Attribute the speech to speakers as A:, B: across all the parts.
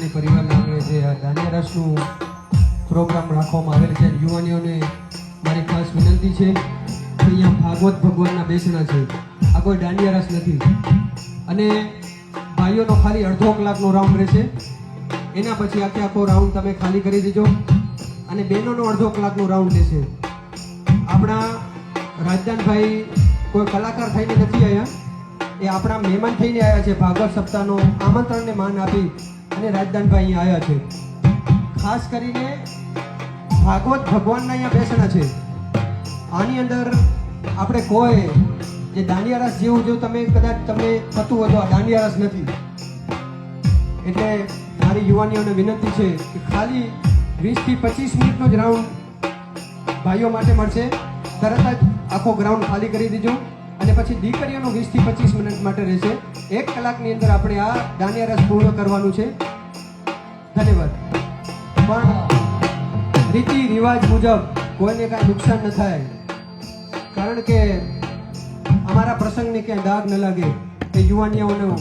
A: વાઘાણી પરિવાર નામે જે દાંડિયા પ્રોગ્રામ રાખવામાં આવેલ છે. યુવાનીઓને મારી ખાસ વિનંતી છે અહીંયા ભાગવત ભગવાનના બેસણા છે. આ કોઈ દાંડિયા નથી. અને ભાઈઓનો ખાલી અડધો કલાકનો રાઉન્ડ રહેશે. એના પછી આખે આખો રાઉન્ડ તમે ખાલી કરી દેજો. અને બહેનોનો અડધો કલાકનો રાઉન્ડ લેશે આપણા રાજદાનભાઈ કોઈ કલાકાર થઈને નથી આવ્યા એ આપણા મહેમાન થઈને આવ્યા છે. ભાગવત સપ્તાહનો આમંત્રણને માન આપી અને રાજદાનભાઈ અહીંયા આવ્યા છે. ખાસ કરીને ભાગવત ભગવાનના અહીંયા બેસણા છે. આની અંદર આપણે કોઈ જે દાંડિયારસ જેવું જો તમે કદાચ તમને થતું હોય તો આ દાંડિયારસ નથી. એટલે મારી યુવાનીઓને વિનંતી છે કે ખાલી વીસથી પચીસ મિનિટનો જ રાઉન્ડ ભાઈઓ માટે મળશે. તરત જ આખો ગ્રાઉન્ડ ખાલી કરી દેજો. અને પછી દીકરીઓનો વીસથી પચીસ મિનિટ માટે રહેશે. એક કલાકની અંદર આપણે આ દાંડિયા રસ પૂર્ણ કરવાનું છે. ધન્યવાદ. પણ રીતિ રિવાજ મુજબ કોઈને કાંઈ નુકસાન ન થાય. કારણ કે અમારા પ્રસંગને ક્યાંય દાગ ન લાગે. એ યુવાનીઓનો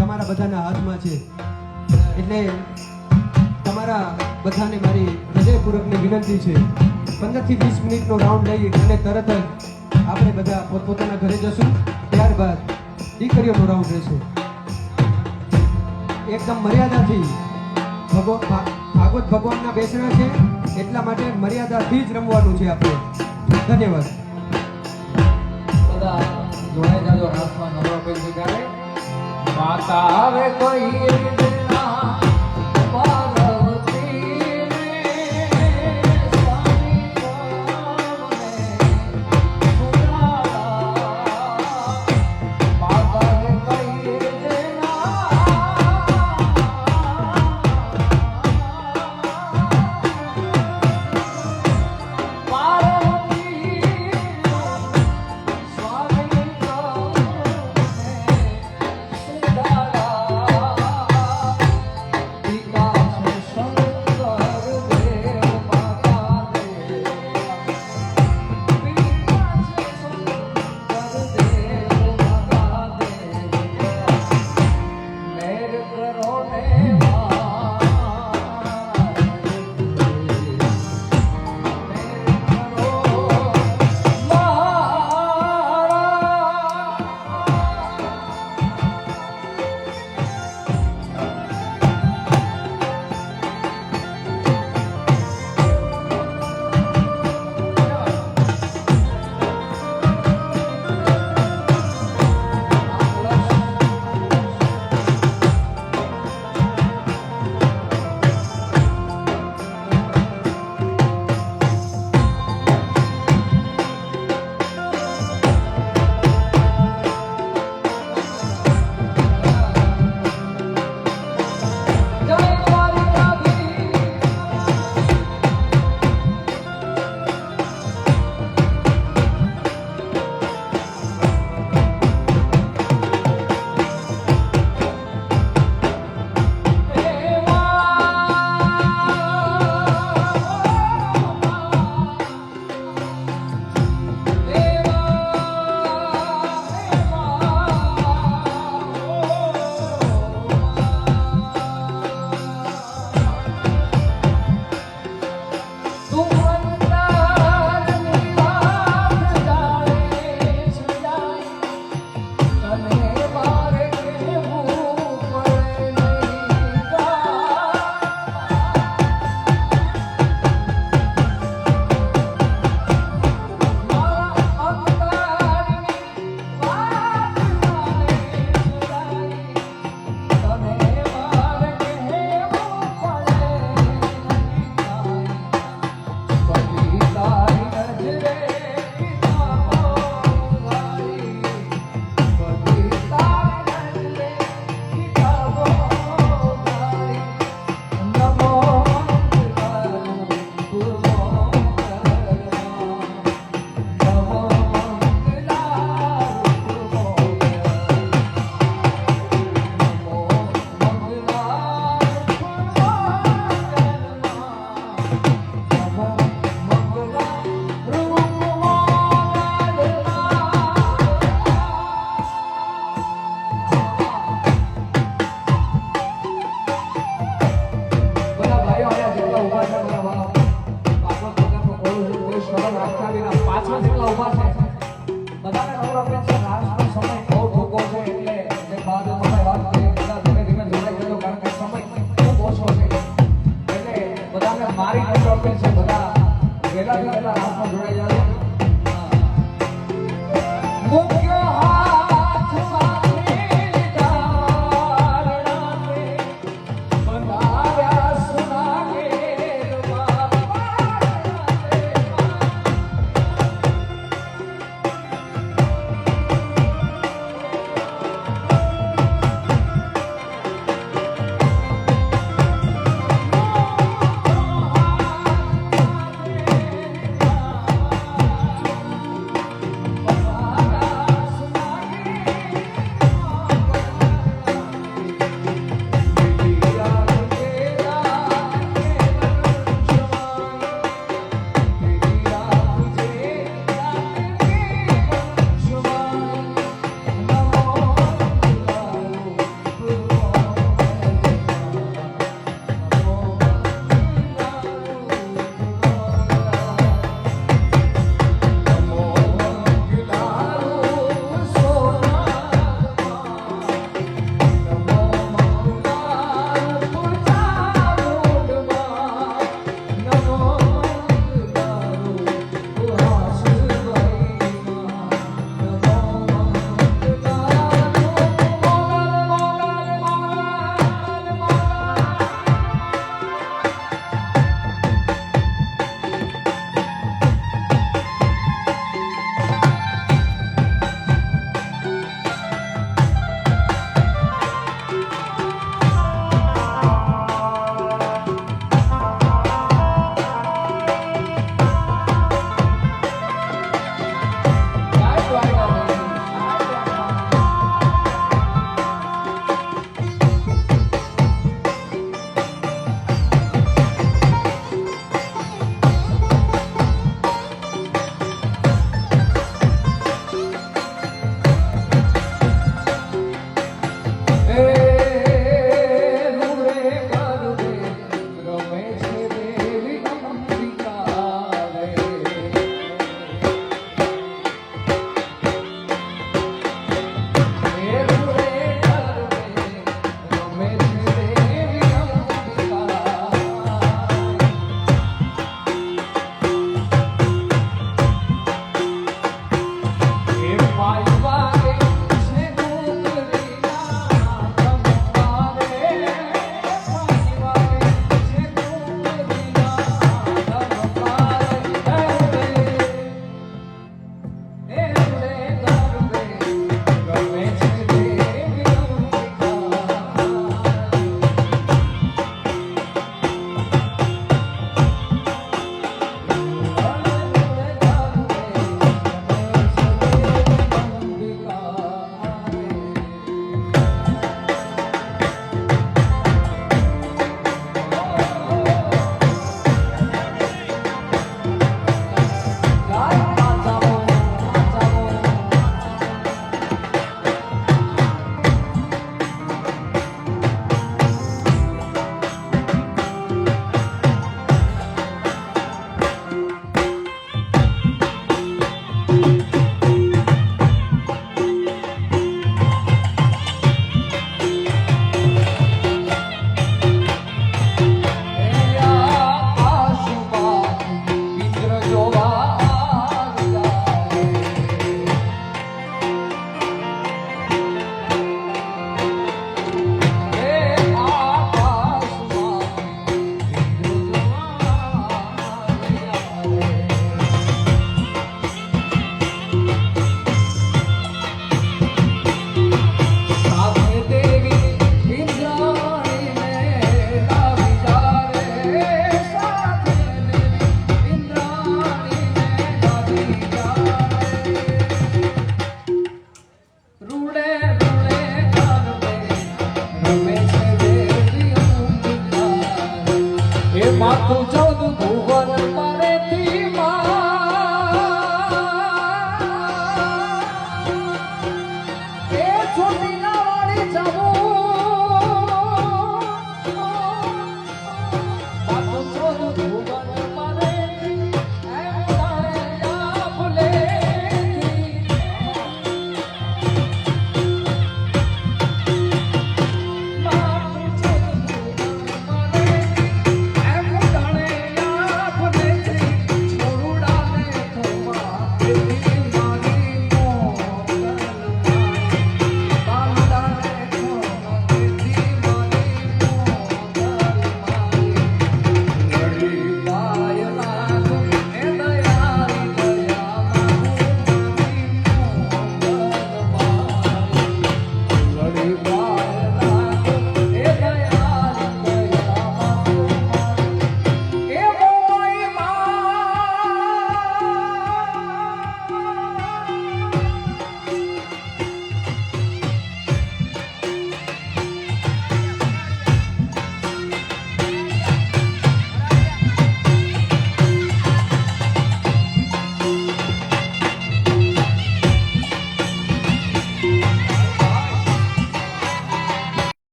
A: તમારા બધાના હાથમાં છે. એટલે તમારા બધાને મારી હૃદયપૂર્વકની વિનંતી છે. પંદરથી વીસ મિનિટનો રાઉન્ડ લઈ અને તરત જ આપણે બધા પોતપોતાના ઘરે જશું. ત્યારબાદ દીકરીઓનો રાઉન્ડ રહેશે. એકદમ મર્યાદાથી ભગવ ભગવાન ભાગવત ભગવાનના બેસણા છે. એટલા માટે મર્યાદાથી જ રમવાનું છે આપણે. ધન્યવાદ.
B: જોડે જાજો રાસમાં નવરો કરી માતા આવે કોઈ